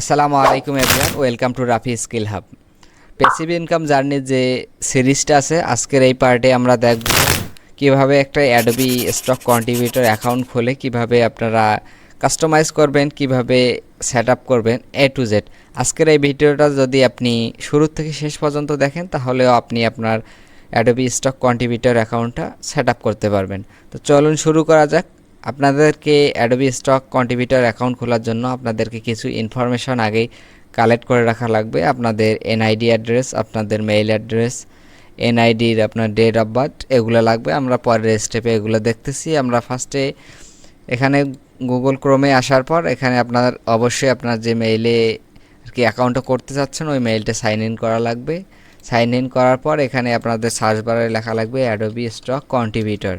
আসসালামু আলাইকুম everyone welcome to Rafi skill hub passive income জার্নির যে সিরিজটা আছে, আজকের এই পার্টে আমরা দেখব কীভাবে একটা অ্যাডোবি স্টক কন্ট্রিবিউটর অ্যাকাউন্ট খুলে, কীভাবে আপনারা কাস্টমাইজ করবেন, কীভাবে সেট আপ করবেন এ টু জেড আজকের এই ভিডিওটা যদি আপনি শুরু থেকে শেষ পর্যন্ত দেখেন, তাহলেও আপনি আপনার অ্যাডোবি স্টক কন্ট্রিবিউটর অ্যাকাউন্টটা সেট আপ করতে পারবেন। তো চলুন শুরু করা যাক। আপনাদেরকে অ্যাডোবি স্টক কন্ট্রিবিউটর অ্যাকাউন্ট খোলার জন্য আপনাদেরকে কিছু ইনফরমেশন আগেই কালেক্ট করে রাখা লাগবে। আপনাদের এনআইডি অ্যাড্রেস আপনাদের মেইল অ্যাড্রেস এনআইডির আপনার ডেট অফ বার্থ এগুলো লাগবে। আমরা পরের স্টেপে এগুলো দেখতেছি। আমরা ফার্স্টে এখানে গুগল ক্রোমে আসার পর এখানে আপনার অবশ্যই আপনার যে মেইলে আর কি অ্যাকাউন্টটা করতে চাচ্ছেন, ওই মেইলটা সাইন ইন করা লাগবে। সাইন ইন করার পর এখানে আপনাদের সার্চ বারে লেখা লাগবে অ্যাডোবি স্টক কন্ট্রিবিউটর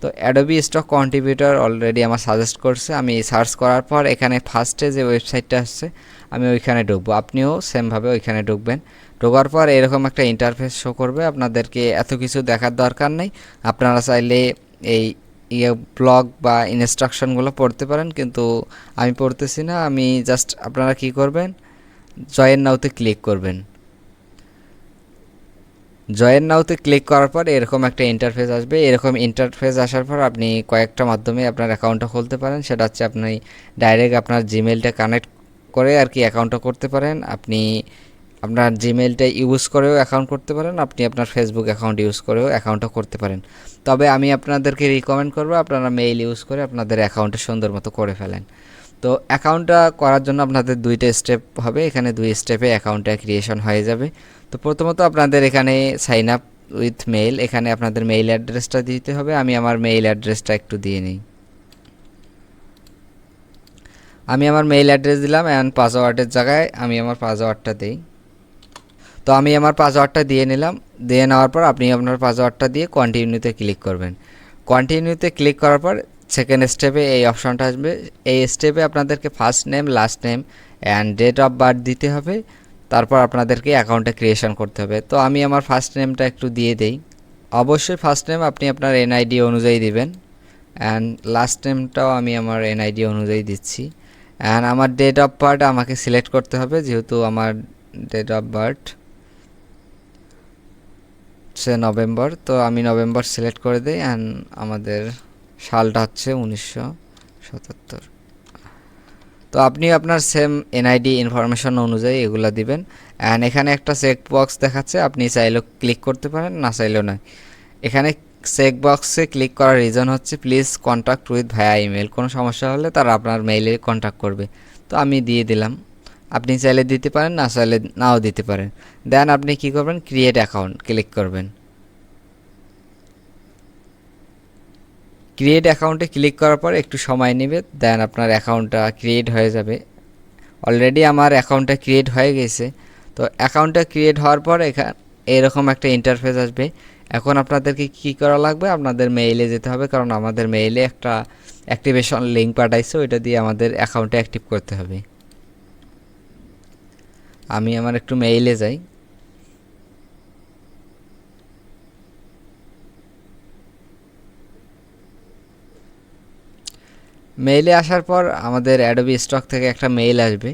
তো অ্যাডোবি স্টক কন্ট্রিবিউটর অলরেডি আমার সাজেস্ট করছে, আমি সার্চ করার পর এখানে ফার্স্টে যে ওয়েবসাইটটা আসছে, আমি ওইখানে ঢুকবো। আপনিও সেমভাবে ওইখানে ঢুকবেন। ঢোকার পর এরকম একটা ইন্টারফেস শো করবে, আপনাদেরকে এত কিছু দেখার দরকার নেই। আপনারা চাইলে এই ইয়ে ব্লগ বা ইনস্ট্রাকশনগুলো পড়তে পারেন, কিন্তু আমি পড়তেছি না, আমি জাস্ট আপনারা কি করবেন জয়েন নাওতে ক্লিক করবেন। জয়েন নাওতে ক্লিক করার পর এরকম একটা ইন্টারফেস আসবে। এরকম ইন্টারফেস আসার পর আপনি কয়েকটা মাধ্যমে আপনার অ্যাকাউন্টটা খুলতে পারেন। সেটা হচ্ছে আপনি ডাইরেক্ট আপনার জিমেলটা কানেক্ট করে আর কি অ্যাকাউন্টটা করতে পারেন। আপনি আপনার জিমেলটা ইউজ করেও অ্যাকাউন্ট করতে পারেন। আপনি আপনার ফেসবুক অ্যাকাউন্ট ইউজ করেও অ্যাকাউন্টটা করতে পারেন। তবে আমি আপনাদেরকে রিকমেন্ড করব, আপনারা মেইল ইউজ করে আপনাদের অ্যাকাউন্টটা সুন্দর মতো করে ফেলেন। তো অ্যাকাউন্টটা করার জন্য আপনাদের দুইটা স্টেপ হবে। এখানে দুই স্টেপে অ্যাকাউন্টটা ক্রিয়েশন হয়ে যাবে। তো প্রথমত আপনাদের এখানে সাইন আপ উইথ মেইল এখানে আপনাদের মেইল অ্যাড্রেসটা দিতে হবে। আমি আমার মেইল অ্যাড্রেসটা একটু দিয়ে নিই। আমি আমার মেইল অ্যাড্রেস দিলাম অ্যান্ড পাসওয়ার্ডের জায়গায় আমি আমার পাসওয়ার্ডটা দিই। তো আমি আমার পাসওয়ার্ডটা দিয়ে নিলাম। দিয়ে নেওয়ার পর আপনি আপনার পাসওয়ার্ডটা দিয়ে কন্টিনিউতে ক্লিক করবেন। কন্টিনিউতে ক্লিক করার পর সেকেন্ড স্টেপে এই অপশনটা আসবে। এই স্টেপে আপনাদেরকে first name last name and date of birth দিতে হবে। তারপর আপনাদেরকে অ্যাকাউন্টটা ক্রিয়েশন করতে হবে। তো আমি আমার ফার্স্ট নেমটা একটু দিয়ে দেই। অবশ্যই ফার্স্ট নেম আপনি আপনার এনআইডি অনুযায়ী দিবেন। অ্যান্ড লাস্ট নেমটাও আমি আমার এনআইডি অনুযায়ী দিচ্ছি। অ্যান্ড আমার ডেট অফ বার্থ আমাকে সিলেক্ট করতে হবে, যেহেতু আমার ডেট অফ বার্থ হচ্ছে নভেম্বর তো আমি নভেম্বর সিলেক্ট করে দিই অ্যান্ড আমাদের সালটা হচ্ছে উনিশশো সাতাত্তর তো আপনি আপনার সেম এনআইডি ইনফরমেশন অনুযায়ী এগুলো দিবেন। অ্যান্ড এখানে একটা চেক বক্স দেখাচ্ছে, আপনি চাইলেও ক্লিক করতে পারেন, না চাইলেও নয়। এখানে চেক বক্সে ক্লিক করার রিজন হচ্ছে please contact with via email কোনো সমস্যা হলে তারা আপনার মেইলে কন্ট্যাক্ট করবে। তো আমি দিয়ে দিলাম। আপনি চাইলে দিতে পারেন, না চাইলে নাও দিতে পারেন। দেন আপনি কি করবেন ক্রিয়েট অ্যাকাউন্ট ক্লিক করবেন। ক্রিয়েট অ্যাকাউন্টে ক্লিক করার পর একটু সময় নেবে দেন আপনার অ্যাকাউন্টটা ক্রিয়েট হয়ে যাবে। অলরেডি আমার অ্যাকাউন্টটা ক্রিয়েট হয়ে গেছে। তো অ্যাকাউন্টটা ক্রিয়েট হওয়ার পর এখান এরকম একটা ইন্টারফেস আসবে। এখন আপনাদেরকে কি করা লাগবে? আপনাদের মেইলে যেতে হবে, কারণ আমাদের মেইলে একটা অ্যাক্টিভেশন লিঙ্ক পাঠাইছে, ওইটা দিয়ে আমাদের অ্যাকাউন্টটা অ্যাক্টিভ করতে হবে। আমি আমার একটু মেইলে যাই। মেইলে আসার পর আমাদের অ্যাডোবি স্টক থেকে একটা মেইল আসবে।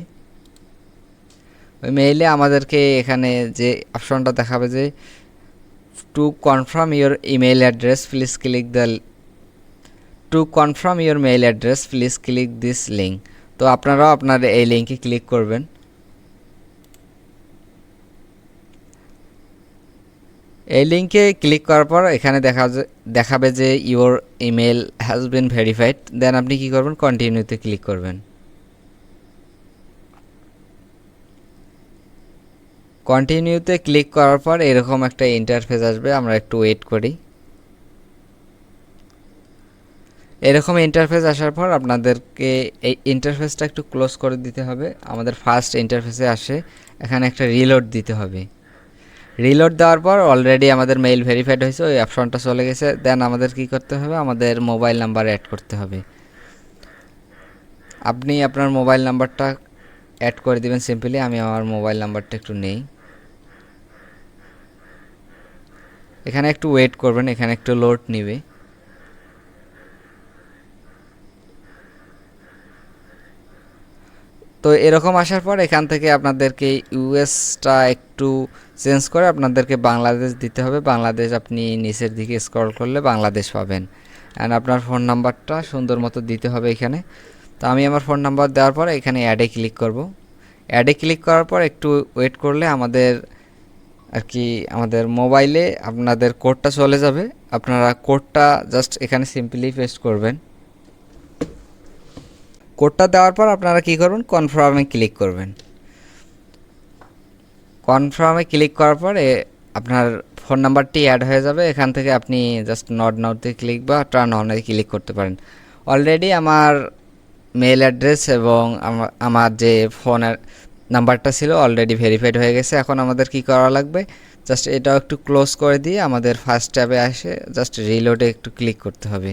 ওই মেইলে আমাদেরকে এখানে যে অপশনটা দেখাবে যে to confirm your email address please click the to confirm your mail address please click this link তো আপনারাও আপনার এই লিঙ্কে ক্লিক করবেন। এই লিঙ্কে ক্লিক করার পর এখানে দেখা দেখাবে যে your email has been verified. Then আপনি কি করবেন? কন্টিনিউতে ক্লিক করবেন। কন্টিনিউতে ক্লিক করার পর এরকম একটা ইন্টারফেস আসবে। আমরা একটু ওয়েট করি। এরকম ইন্টারফেস আসার পর আপনাদেরকে এই ইন্টারফেসটা একটু ক্লোজ করে দিতে হবে। আমাদের ফার্স্ট ইন্টারফেসে আসে। এখানে একটা রিলোড দিতে হবে। রিলোড দেওয়ার পর অলরেডি আমাদের মেইল ভেরিফাইড হয়েছে, ওই অপশনটা চলে গেছে। দেন আমাদের কি করতে হবে? আমাদের মোবাইল নাম্বার অ্যাড করতে হবে। আপনি আপনার মোবাইল নাম্বারটা অ্যাড করে দিবেন সিম্পলি আমি আমার মোবাইল নাম্বারটা একটু নেই। এখানে একটু ওয়েট করবেন, এখানে একটু লোড নিবে। তো এরকম আসার পর এখান থেকে আপনাদেরকে ইউএসটা একটু চেঞ্জ করে আপনাদেরকে বাংলাদেশ দিতে হবে। বাংলাদেশ আপনি নিচের দিকে স্ক্রল করলে বাংলাদেশ পাবেন। অ্যান্ড আপনার ফোন নাম্বারটা সুন্দর মতো দিতে হবে এখানে। তো আমি আমার ফোন নাম্বার দেওয়ার পর এখানে অ্যাডে ক্লিক করব। অ্যাডে ক্লিক করার পর একটু ওয়েট করলে আমাদের আর কি আমাদের মোবাইলে আপনাদের কোডটা চলে যাবে। আপনারা কোডটা জাস্ট এখানে সিম্পলি পেস্ট করবেন। কোডটা দেওয়ার পর আপনারা কি করবেন? কনফার্মে ক্লিক করবেন। কনফার্মে ক্লিক করার পরে আপনার ফোন নাম্বারটি অ্যাড হয়ে যাবে। এখান থেকে আপনি জাস্ট নট নাউতে ক্লিক বা টার্ন অনে ক্লিক করতে পারেন। অলরেডি আমার মেল অ্যাড্রেস এবং আমার যে ফোনের নাম্বারটা ছিল অলরেডি ভেরিফাইড হয়ে গেছে। এখন আমাদের কি করা লাগবে? জাস্ট এটাও একটু ক্লোজ করে দিয়ে আমাদের ফার্স্ট ট্যাবে আসে। জাস্ট রিলোডে একটু ক্লিক করতে হবে।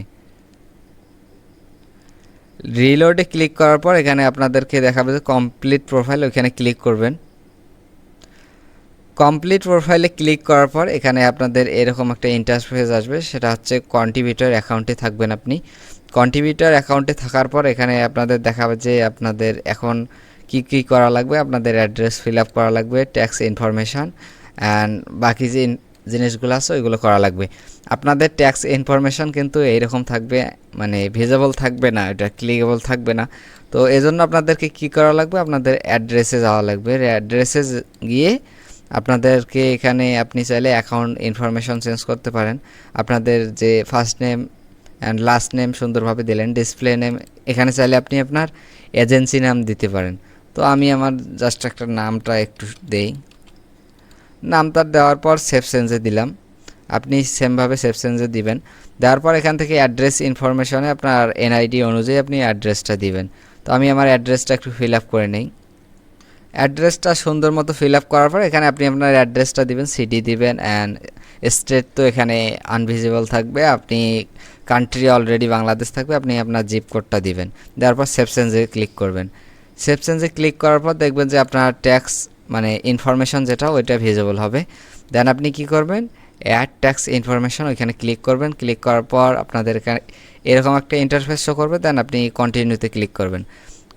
রিলোডে ক্লিক করার পর এখানে আপনাদেরকে দেখাবে যে কমপ্লিট প্রোফাইল ওখানে ক্লিক করবেন। কমপ্লিট প্রোফাইলে ক্লিক করার পর এখানে আপনাদের এরকম একটা ইন্টারফেস আসবে, সেটা হচ্ছে কন্ট্রিবিউটর অ্যাকাউন্টে থাকবেন আপনি। কন্ট্রিবিউটর অ্যাকাউন্টে থাকার পর এখানে আপনাদের দেখাবে যে আপনাদের এখন কি কি করা লাগবে, আপনাদের অ্যাড্রেস ফিল আপ করা লাগবে ট্যাক্স ইনফরমেশান অ্যান্ড বাকি যে জিনিসগুলো আছে, ওইগুলো করা লাগবে। আপনাদের ট্যাক্স ইনফরমেশান কিন্তু এইরকম থাকবে মানে ভিজেবল থাকবে না, এটা ক্লিকেবল থাকবে না। তো এজন্য আপনাদেরকে কি করা লাগবে? আপনাদের অ্যাড্রেসে যাওয়া লাগবে। অ্যাড্রেসে গিয়ে আপনাদেরকে এখানে আপনি চাইলে অ্যাকাউন্ট ইনফরমেশন চেঞ্জ করতে পারেন। আপনাদের যে first name and last name সুন্দরভাবে দিলেন ডিসপ্লে নেম এখানে চাইলে আপনি আপনার এজেন্সি নাম দিতে পারেন। তো আমি আমার জাস্ট একটা নামটা একটু দেই। নামটা দেওয়ার পর সেভ সেন্সে দিলাম। আপনি সেমভাবে সেভ সেন্সে দিবেন। দেওয়ার পর এখান থেকে অ্যাড্রেস ইনফরমেশনে আপনার এনআইডি অনুযায়ী আপনি অ্যাড্রেসটা দিবেন। তো আমি আমার অ্যাড্রেসটা একটু ফিল আপ করে নেই। অ্যাড্রেসটা সুন্দর মতো ফিল আপ করার পর এখানে আপনি আপনার অ্যাড্রেসটা দিবেন সিটি দিবেন অ্যান্ড স্টেট তো এখানে আনভিজিবল থাকবে। আপনি কান্ট্রি অলরেডি বাংলাদেশ থাকবে, আপনি আপনার জিপ কোডটা দিবেন। দেওয়ার পর সেভ সেন্সে ক্লিক করবেন। সেভ সেন্সে ক্লিক করার পর দেখবেন যে আপনার ট্যাক্স মানে ইনফরমেশন যেটা, ওইটা ভিজিবল হবে। দেন আপনি কি করবেন? অ্যাড ট্যাক্স ইনফরমেশন ওইখানে ক্লিক করবেন। ক্লিক করার পর আপনাদের এরকম একটা ইন্টারফেস শো করবে দেন আপনি কন্টিনিউতে ক্লিক করবেন।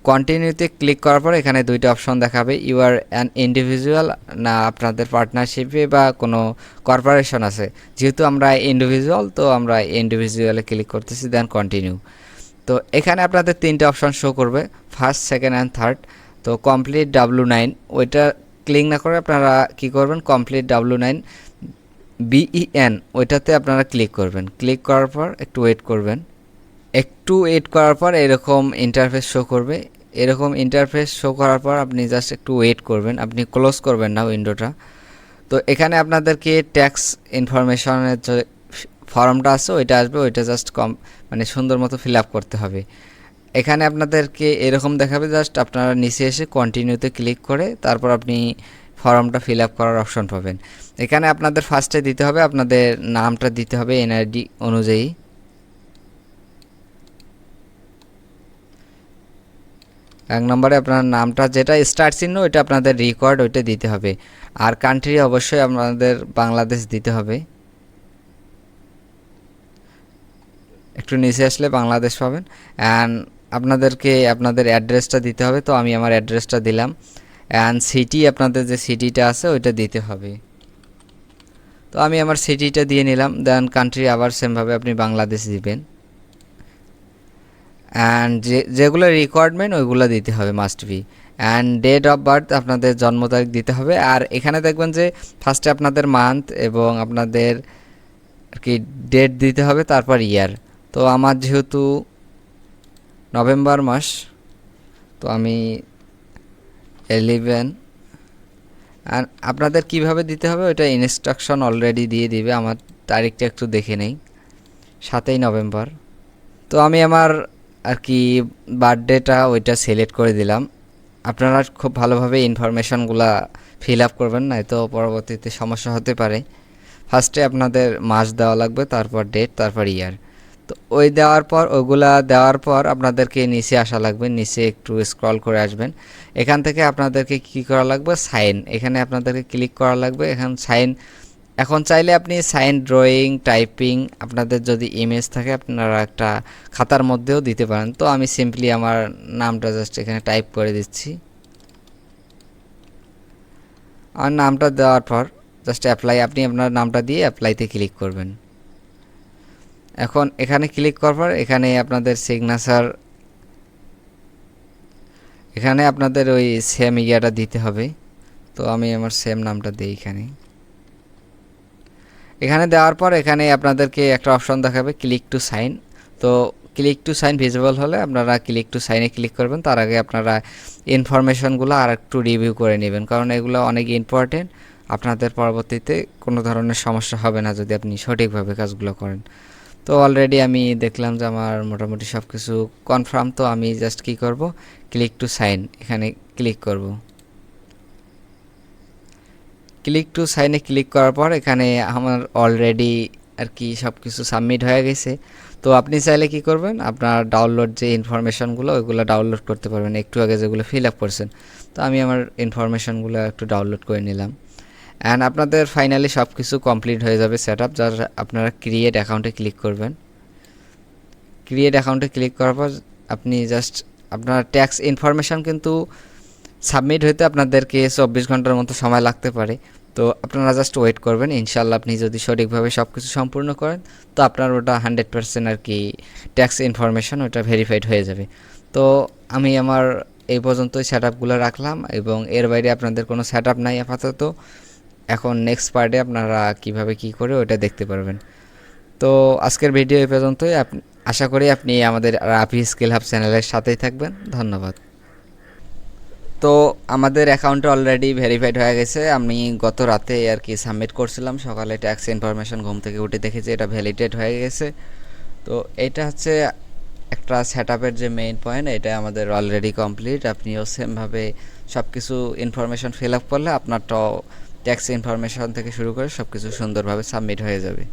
কন্টিনিউতে ক্লিক করার পর এখানে দুইটা অপশন দেখাবে। ইউ আর অ্যান ইন্ডিভিজুয়াল না আপনাদের পার্টনারশিপে বা কোনো কর্পোরেশন আছে। যেহেতু আমরা ইন্ডিভিজুয়াল তো আমরা ইন্ডিভিজুয়ালে ক্লিক করতেছি দেন কন্টিনিউ তো এখানে আপনাদের তিনটে অপশন শো করবে ফার্স্ট সেকেন্ড অ্যান্ড থার্ড তো কমপ্লিট ডাব্লু নাইন ওইটা ক্লিক না করে আপনারা কি করবেন কমপ্লিট ডাব্লু নাইন বিইএন ওইটাতে আপনারা ক্লিক করবেন। ক্লিক করার পর একটু ওয়েট করবেন। একটু ওয়েট করার পর এরকম ইন্টারফেস শো করবে। এরকম ইন্টারফেস শো করার পর আপনি জাস্ট একটু ওয়েট করবেন। আপনি ক্লোজ করবেন না উইন্ডোটা তো এখানে আপনাদেরকে ট্যাক্স ইনফরমেশনের যে ফর্মটা আছে, ওইটা আসবে। ওইটা জাস্ট কম মানে সুন্দর মতো ফিল আপ করতে হবে। এখানে আপনাদেরকে এরকম দেখাবে জাস্ট আপনারা নিচে এসে কন্টিনিউতে ক্লিক করে তারপর আপনি ফর্মটা ফিল আপ করার অপশন পাবেন। এখানে আপনাদের ফার্স্টে দিতে হবে, আপনাদের নামটা দিতে হবে এনআইডি অনুযায়ী। এক নম্বরে আপনার নামটা যেটা স্টার চিহ্ন, ওইটা আপনাদের রেকর্ড ওইটা দিতে হবে। আর কান্ট্রি অবশ্যই আপনাদের বাংলাদেশ দিতে হবে। একটু নিচে আসলে বাংলাদেশ পাবেন। অ্যান্ড আপনাদেরকে আপনাদের অ্যাড্রেসটা দিতে হবে, তো আমি আমার অ্যাড্রেসটা দিলাম। অ্যান্ড সিটি আপনাদের যে সিটিটা আছে, ওইটা দিতে হবে। তো আমি আমার সিটিটা দিয়ে নিলাম দেন কান্ট্রি আবার সেমভাবে আপনি বাংলাদেশ দিবেন। অ্যান্ড যে, যেগুলো রিকোয়ারমেন্ট ওইগুলো দিতে হবে must be and date of birth আপনাদের জন্ম তারিখ দিতে হবে। আর এখানে দেখবেন যে ফার্স্টে আপনাদের মান্থ এবং আপনাদের আর কি ডেট দিতে হবে, তারপর ইয়ার তো আমার যেহেতু নভেম্বর মাস, তো আমি এলিভেন আর আপনাদের কীভাবে দিতে হবে? ওইটা ইনস্ট্রাকশন অলরেডি দিয়ে দিবে, আমার তারিখটা একটু দেখে নেই। সাতই নভেম্বর। তো আমি আমার আর কি বার্থডেটা ওইটা সিলেক্ট করে দিলাম। আপনারা খুব ভালোভাবে ইনফরমেশনগুলা ফিল আপ করবেন না তো পরবর্তীতে সমস্যা হতে পারে। ফার্স্টে আপনাদের মাস দেওয়া লাগবে, তারপর ডেট তারপর ইয়ার তো ওই দেওয়ার পর, ওইগুলা দেওয়ার পর আপনাদেরকে নিচে আসা লাগবে। নিচে একটু স্ক্রল করে আসবেন। এখান থেকে আপনাদেরকে কি করা লাগবে? সাইন। এখানে আপনাদেরকে ক্লিক করা লাগবে। এখান সাইন। এখন চাইলে আপনি সাইন ড্রয়িং, টাইপিং, আপনাদের যদি ইমেজ থাকে, আপনারা একটা খাতার মধ্যেও দিতে পারেন। তো আমি সিম্পলি আমার নামটা জাস্ট এখানে টাইপ করে দিচ্ছি। আর নামটা দেওয়ার পর জাস্ট অ্যাপ্লাই আপনি আপনার নামটা দিয়ে অ্যাপ্লাইতে ক্লিক করবেন। এখন এখানে ক্লিক করার পর এখানে আপনাদের সিগনেচার এখানে আপনাদের ওই সেম ইয়াটা দিতে হবে। তো আমি আমার সেম নামটা দিই এখানে। এখানে দেওয়ার পর এখানে আপনাদেরকে একটা অপশন দেখাবে ক্লিক টু সাইন তো ক্লিক টু সাইন ভিজিবল হলে আপনারা ক্লিক টু সাইনে ক্লিক করবেন। তার আগে আপনারা ইনফরমেশনগুলো আর একটু রিভিউ করে নেবেন। কারণ এগুলো অনেক ইম্পর্টেন্ট আপনাদের পরবর্তীতে কোনো ধরনের সমস্যা হবে না যদি আপনি সঠিকভাবে কাজগুলো করেন। তো অলরেডি আমি দেখলাম যে আমার মোটামুটি সব কিছু কনফার্ম তো আমি জাস্ট কি করব? ক্লিক টু সাইন এখানে ক্লিক করব। ক্লিক টু সাইনে ক্লিক করার পর এখানে আমার অলরেডি আর কি সব কিছু সাবমিট হয়ে গেছে। তো আপনি চাইলে কি করবেন? আপনার ডাউনলোড যে ইনফরমেশনগুলো ওইগুলো ডাউনলোড করতে পারবেন। একটু আগে যেগুলো ফিল আপ করছেন। তো আমি আমার ইনফরমেশনগুলো একটু ডাউনলোড করে নিলাম। অ্যান্ড আপনাদের ফাইনালি সব কিছু কমপ্লিট হয়ে যাবে সেট আপ যার আপনারা ক্রিয়েট অ্যাকাউন্টে ক্লিক করবেন। ক্রিয়েট অ্যাকাউন্টে ক্লিক করার পর আপনি জাস্ট আপনার ট্যাক্স ইনফরমেশন কিন্তু সাবমিট হইতে আপনাদেরকে চব্বিশ ঘণ্টার মতো সময় লাগতে পারে। তো আপনারা জাস্ট ওয়েট করবেন ইনশাল্লাহ আপনি যদি সঠিকভাবে সব কিছু সম্পূর্ণ করেন, তো আপনার ওটা হান্ড্রেড পার্সেন্ট আর কি ট্যাক্স ইনফরমেশন ওটা ভেরিফাইড হয়ে যাবে। তো আমি আমার এই পর্যন্তই সেট আপগুলো রাখলাম এবং এর বাইরে আপনাদের কোনো সেট আপ নাই আপাতত। এখন নেক্সট পার্টে আপনারা কীভাবে কি করে ওটা দেখতে পারবেন। তো আজকের ভিডিও এই পর্যন্তই। আশা করি আপনি আমাদের রাফি স্কিল হাব চ্যানেলের সাথেই থাকবেন। ধন্যবাদ। তো আমাদের অ্যাকাউন্টে অলরেডি ভেরিফাইড হয়ে গেছে। আমি গত রাতে আর কি সাবমিট করছিলাম। সকালে ট্যাক্স ইনফরমেশন ঘুম থেকে উঠে দেখেছি, এটা ভ্যালিডেট হয়ে গেছে। তো এটা হচ্ছে একটা সেট আপের যে মেইন পয়েন্ট এটা আমাদের অলরেডি কমপ্লিট আপনিও সেমভাবে সব কিছু ইনফরমেশন ফিল আপ করলে আপনারটাও ট্যাক্স ইনফরমেশন থেকে শুরু করে সব কিছু সুন্দরভাবে সাবমিট হয়ে যাবে।